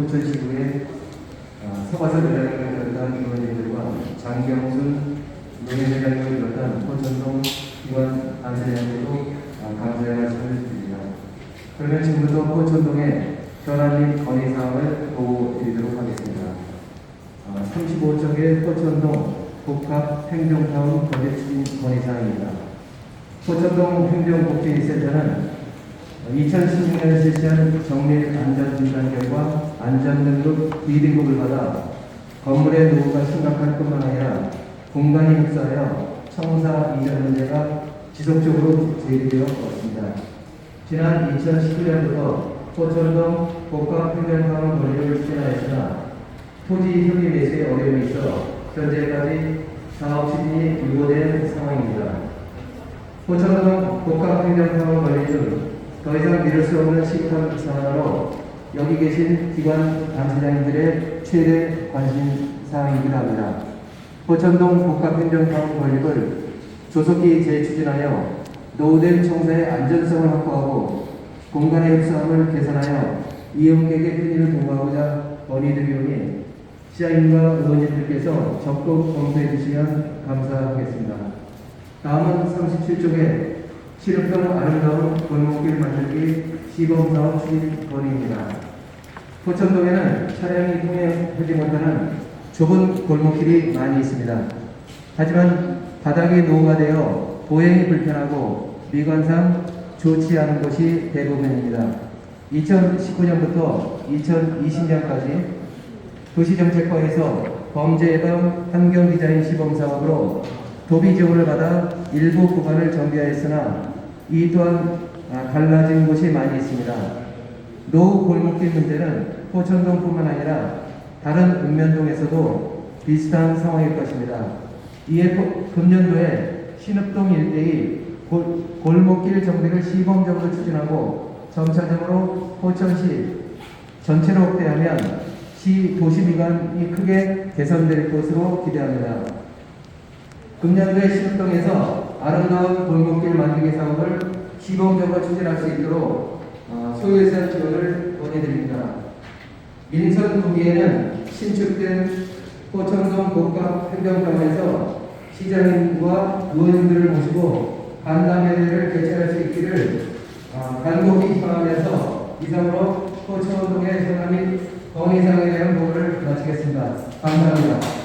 포천시구의 어, 서과선 회장님을 비롯한 의원님들과 장경순 노예회장님을 비롯한 포천동 기관 안세장님도 어, 감사의 말씀을 드립니다. 그러면 지금부터 포천동의 현안인 건의사항을 보고 드리도록 하겠습니다. 어, 35쪽의 포천동 복합 행정타운 건립 추진 건의사항입니다. 포천동 행정복지센터는 2016년 실시한 정밀 안전진단 결과 안전등급 B등급을 받아 건물의 노후가 심각할 뿐만 아니라 공간이 흡사하여 청사 이전 문제가 지속적으로 제기되어 왔습니다. 지난 2019년부터 포천동 복합행정타운 건립을 추진하였으나 토지 협의 매수에 어려움이 있어 현재까지 사업 추진이 유보된 상황입니다. 포천동 복합행정타운 건립 중 더 이상 미룰 수 없는 시급한 사안으로 여기 계신 기관 단체장님들의 최대 관심 사항이기도 합니다. 포천동 복합행정타운 건립을 조속히 재추진하여 노후된 청사의 안전성을 확보하고 공간의 흡수함을 개선하여 이용객의 편의를 도모하고자 건의드리오니 시장님과 의원님들께서 적극 검토해 주시면 감사하겠습니다. 다음은 37쪽에 실업형 아름다운 기 시범사업 추진 건의입니다. 포천동에는 차량이 통행하지 못하는 좁은 골목길이 많이 있습니다. 하지만 바닥이 노후가 되어 보행이 불편하고 미관상 좋지 않은 곳이 대부분입니다. 2019년부터 2020년까지 도시정책과에서 범죄 예방 환경 디자인 시범 사업으로 도비 지원을 받아 일부 구간을 정비하였으나 이 또한 아, 갈라진 곳이 많이 있습니다. 노후 골목길 문제는 포천동뿐만 아니라 다른 읍면동에서도 비슷한 상황일 것입니다. 이에 포- 금년도에 신읍동 일대의 골, 골목길 정비를 시범적으로 추진하고 점차적으로 포천시 전체로 확대하면 시 도시 미관이 크게 개선될 것으로 기대합니다. 금년도에 신읍동에서 아름다운 골목길 만들기 사업을 시범적으로 추진할 수 있도록 어, 소유예산 지원을 권해드립니다. 민선 부기에는 신축된 포천동 복합 행정관에서 시장님과 의원님들을 모시고 간담회를 개최할 수 있기를 어, 간곡히 희망하면서 이상으로 포천동의 현안 및 건의사항에 대한 보고를 마치겠습니다. 감사합니다.